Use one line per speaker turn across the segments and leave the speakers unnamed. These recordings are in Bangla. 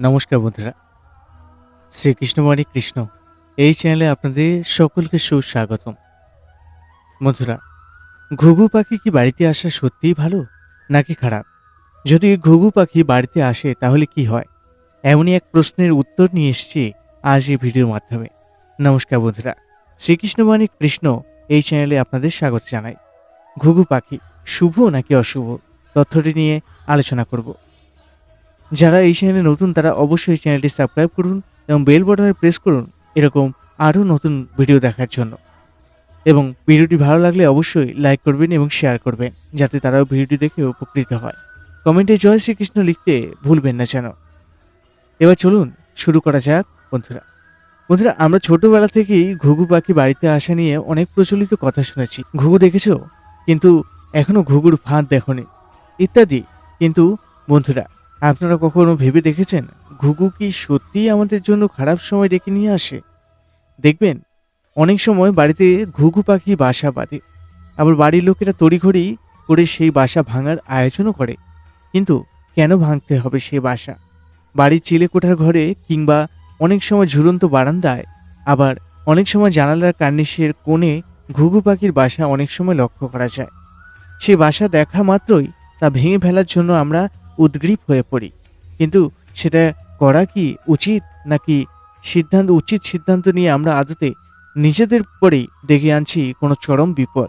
নমস্কার বন্ধুরা। শ্রীকৃষ্ণবাণী কৃষ্ণ। এই চ্যানেলে আপনাদের সকলকে সুস্বাগতম। বন্ধুরা, ঘুঘু পাখি কি বাড়িতে আসা সত্যিই ভালো নাকি খারাপ? যদি ঘুঘু পাখি বাড়িতে আসে তাহলে কি হয়? এমনই এক প্রশ্নের উত্তর নিয়ে এসেছি আজ এই ভিডিওর মাধ্যমে। নমস্কার বন্ধুরা শ্রীকৃষ্ণবাণী কৃষ্ণ এই চ্যানেলে আপনাদের স্বাগত জানাই। ঘুঘু পাখি শুভ নাকি অশুভ? তথ্যটি নিয়ে আলোচনা করব। যারা এই চ্যানেলে নতুন, তারা অবশ্যই চ্যানেলটি সাবস্ক্রাইব করুন এবং বেল বাটনে প্রেস করুন এরকম আরও নতুন ভিডিও দেখার জন্য। এবং ভিডিওটি ভালো লাগলে অবশ্যই লাইক করবেন এবং শেয়ার করবেন, যাতে তারাও ভিডিওটি দেখে উপকৃত হয়। কমেন্টে জয় শ্রীকৃষ্ণ লিখতে ভুলবেন না যেন। এবার চলুন, শুরু করা যাক, বন্ধুরা। বন্ধুরা, আমরা ছোটবেলা থেকেই ঘুঘু পাখি বাড়িতে আসা নিয়ে অনেক প্রচলিত কথা শুনেছি। ঘুঘু দেখেছ? কিন্তু এখনও ঘুঘুর ফাঁদ দেখনি। ইত্যাদি। কিন্তু, বন্ধুরা আপনারা কখনো ভেবে দেখেছেন ঘুঘু কি সত্যিই আমাদের জন্য খারাপ সময় ডেকে নিয়ে আসে? দেখবেন, অনেক সময় বাড়িতে ঘুঘু পাখি বাসা বাঁধে। আবার বাড়ির লোকেরা তড়িঘড়ি করে সেই বাসা ভাঙার আয়োজনও করে। কিন্তু কেন ভাঙতে হবে সেই বাসা? বাড়ির চিলেকোঠার ঘরে কিংবা অনেক সময় ঝুলন্ত বারান্দায়, আবার অনেক সময় জানালার কার্নিশের কোণে ঘুঘু পাখির বাসা অনেক সময় লক্ষ্য করা যায়। সেই বাসা দেখা মাত্রই তা ভেঙে ফেলার জন্য আমরা উদ্গ্রীব হয়ে পড়ি। কিন্তু সেটা করা কি উচিত নাকি সিদ্ধান্ত, উচিত সিদ্ধান্ত নিয়ে আমরা আদতে নিজেদের পরেই ডেকে আনছি কোনো চরম বিপদ?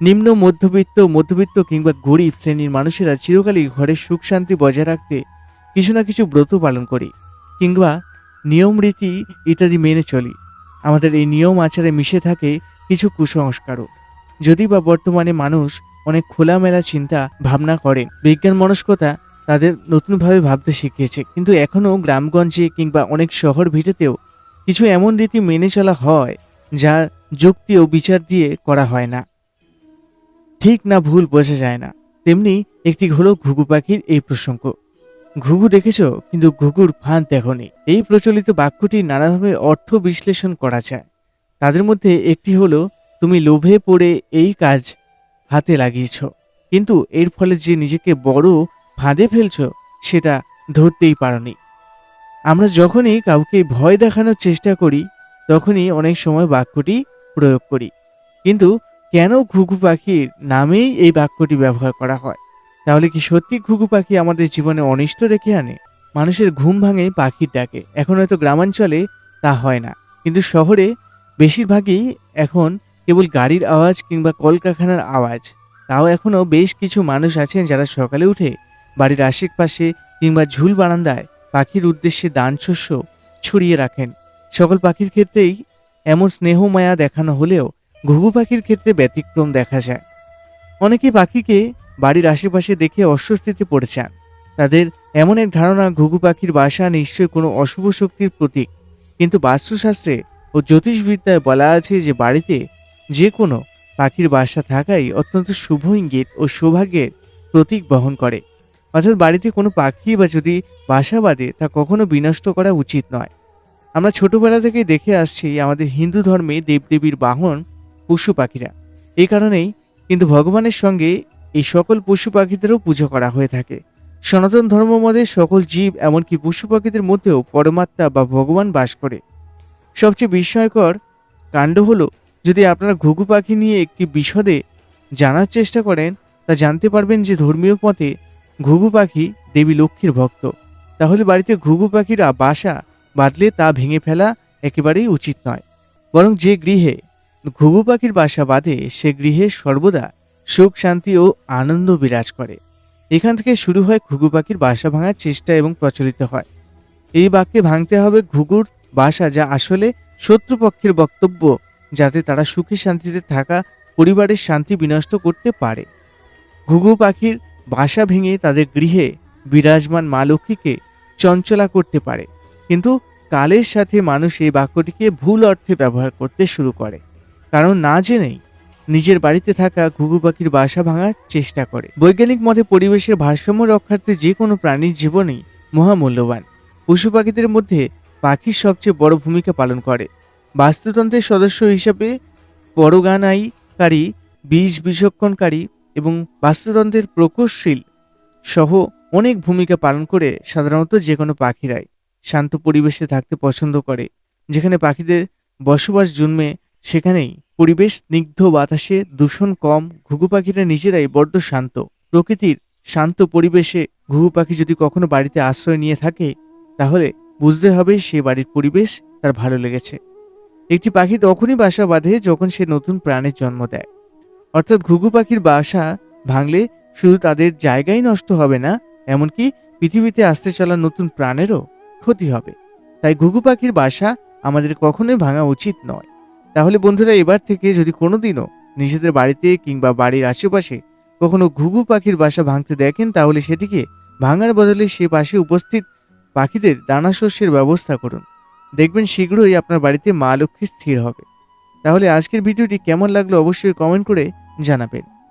নিম্ন মধ্যবিত্ত মধ্যবিত্ত কিংবা গরিব শ্রেণির মানুষেরা চিরকালই ঘরের সুখ শান্তি বজায় রাখতে কিছু না কিছু ব্রত পালন করি কিংবা নিয়ম, রীতি ইত্যাদি মেনে চলি। আমাদের এই নিয়ম, আচারে মিশে থাকে কিছু কুসংস্কারও। যদি বা বর্তমানে মানুষ অনেক খোলামেলা চিন্তা, ভাবনা করেন বিজ্ঞান মনস্কতা তাদের নতুনভাবে ভাবতে শিখিয়েছে। কিন্তু এখনও গ্রামগঞ্জে কিংবা অনেক শহর ভিটেতেও কিছু এমন রীতি মেনে চলা হয়, যা যুক্তি ও বিচার দিয়ে করা হয় না। ঠিক না ভুল বোঝা যায় না। তেমনি একটি হলো ঘুঘু পাখির এই প্রসঙ্গ। ঘুঘু দেখেছ? কিন্তু ঘুঘুর ফাঁদ দেখনি এই প্রচলিত বাক্যটি নানাভাবে অর্থ বিশ্লেষণ করা যায়। তাদের মধ্যে একটি হলো, তুমি লোভে পড়ে এই কাজ হাতে লাগিয়েছ। কিন্তু এর ফলে যে নিজেকে বড় ফাঁদে ফেলছ, সেটা ধরতেই পারনি। আমরা যখনই কাউকে ভয় দেখানোর চেষ্টা করি, তখনই অনেক সময় বাক্যটি প্রয়োগ করি। কিন্তু কেন ঘুঘু পাখির নামেই এই বাক্যটি ব্যবহার করা হয়? তাহলে কি সত্যি ঘুঘু পাখি আমাদের জীবনে অনিষ্ট রেখে আনে? মানুষের ঘুম ভাঙে পাখির ডাকে। এখন হয়তো গ্রামাঞ্চলে তা হয় না। কিন্তু শহরে বেশিরভাগই এখন কেবল গাড়ির আওয়াজ কিংবা কলকারখানার আওয়াজ, তাও এখনও বেশ কিছু মানুষ আছেন যারা সকালে উঠে বাড়ির আশেপাশে কিংবা ঝুল বারান্দায় পাখির উদ্দেশ্যে দান শস্য ছড়িয়ে রাখেন। সকল পাখির ক্ষেত্রেই এমন স্নেহ মায়া দেখানো হলেও ঘুঘু পাখির ক্ষেত্রে ব্যতিক্রম দেখা যায়। অনেকে পাখিকে বাড়ির আশেপাশে দেখে অস্বস্তিতে পড়ে তাদের এমন এক ধারণা, ঘুঘু পাখির বাসা নিশ্চয়ই কোনো অশুভ শক্তির প্রতীক। কিন্তু বাস্তুশাস্ত্রে ও জ্যোতিষবিদ্যায় বলা আছে যে বাড়িতে যে কোনো পাখির বাসা থাকাই অত্যন্ত শুভ ইঙ্গিত ও সৌভাগ্যের প্রতীক বহন করে। অর্থাৎ বাড়িতে কোনো পাখি বা যদি বাসা বাঁধে, তা কখনো বিনষ্ট করা উচিত নয়। আমরা ছোটবেলা থেকেই দেখে আসছি আমাদের হিন্দু ধর্মে দেবদেবীর বাহন পশু পাখিরা। এই কারণেই কিন্তু ভগবানের সঙ্গে এই সকল পশু পাখিদেরও পুজো করা হয়ে থাকে। সনাতন ধর্ম মতে সকল জীব এমনকি পশু পাখিদের মধ্যেও পরমাত্মা বা ভগবান বাস করে। সবচেয়ে বিস্ময়কর কাণ্ড হলো যদি আপনারা ঘুঘু পাখি নিয়ে একটি বিশদে জানার চেষ্টা করেন, তা জানতে পারবেন যে ধর্মীয় পথে ঘুঘু পাখি দেবী লক্ষ্মীর ভক্ত। তাহলে বাড়িতে ঘুঘু পাখিরা বাসা বাঁধলে তা ভেঙে ফেলা একেবারেই উচিত নয়। বরং যে গৃহে ঘুঘু পাখির বাসা বাঁধে, সে গৃহে সর্বদা সুখ, শান্তি ও আনন্দ বিরাজ করে। এখান থেকে শুরু হয় ঘুঘু পাখির বাসা ভাঙার চেষ্টা এবং প্রচলিত হয়। এই বাক্যে ভাঙতে হবে ঘুঘুর বাসা যা আসলে শত্রুপক্ষের বক্তব্য যাতে তারা সুখী শান্তিতে থাকা, পরিবারের শান্তি বিনষ্ট করতে পারে। ঘুঘু পাখির বাসা ভেঙে তাদের গৃহে বিরাজমান মা লক্ষ্মীকে চঞ্চলা করতে পারে। কিন্তু কালের সাথে মানুষ এই বাক্যটিকে ভুল অর্থে ব্যবহার করতে শুরু করে। কারণ না জেনেই নিজের বাড়িতে থাকা ঘুঘু পাখির বাসা ভাঙার চেষ্টা করে। বৈজ্ঞানিক মতে পরিবেশের ভারসাম্য রক্ষার্থে যে কোনো প্রাণীর জীবনই মহামূল্যবান। পশু পাখিদের মধ্যে পাখির সবচেয়ে বড় ভূমিকা পালন করে। বাস্তুতন্ত্রের সদস্য হিসাবে পরগানাইকারী, বীজ বিচক্ষণকারী এবং বাস্তুতন্ত্রের প্রকোষশীল সহ অনেক ভূমিকা পালন করে সাধারণত যে কোনো পাখিরাই শান্ত পরিবেশে থাকতে পছন্দ করে। যেখানে পাখিদের বসবাস জন্মে, সেখানেই পরিবেশ স্নিগ্ধ বাতাসে দূষণ কম, ঘুঘু পাখিরা নিজেরাই বড্ড শান্ত। প্রকৃতির শান্ত পরিবেশে ঘুঘু পাখি যদি কখনো বাড়িতে আশ্রয় নিয়ে থাকে, তাহলে বুঝতে হবে সে বাড়ির পরিবেশ তার ভালো লেগেছে। একটি পাখি তখনই বাসা বাঁধে যখন সে নতুন প্রাণের জন্ম দেয়। অর্থাৎ ঘুঘু পাখির বাসা ভাঙলে শুধু তাদের জায়গাই নষ্ট হবে না, এমনকি পৃথিবীতে আসতে চলা নতুন প্রাণেরও ক্ষতি হবে। তাই ঘুঘু পাখির বাসা আমাদের কখনোই ভাঙা উচিত নয়। তাহলে বন্ধুরা, এবার থেকে যদি কোনোদিনও নিজেদের বাড়িতে কিংবা বাড়ির আশেপাশে কখনো ঘুঘু পাখির বাসা ভাঙতে দেখেন, তাহলে সেটিকে ভাঙার বদলে সে পাশে উপস্থিত পাখিদের দানা শস্যের ব্যবস্থা করুন। দেখবেন শীঘ্রই আপনার বাড়িতে মা লক্ষ্মী স্থির হবে। তাহলে আজকের ভিডিওটি কেমন লাগল অবশ্যই কমেন্ট করে জানাবেন।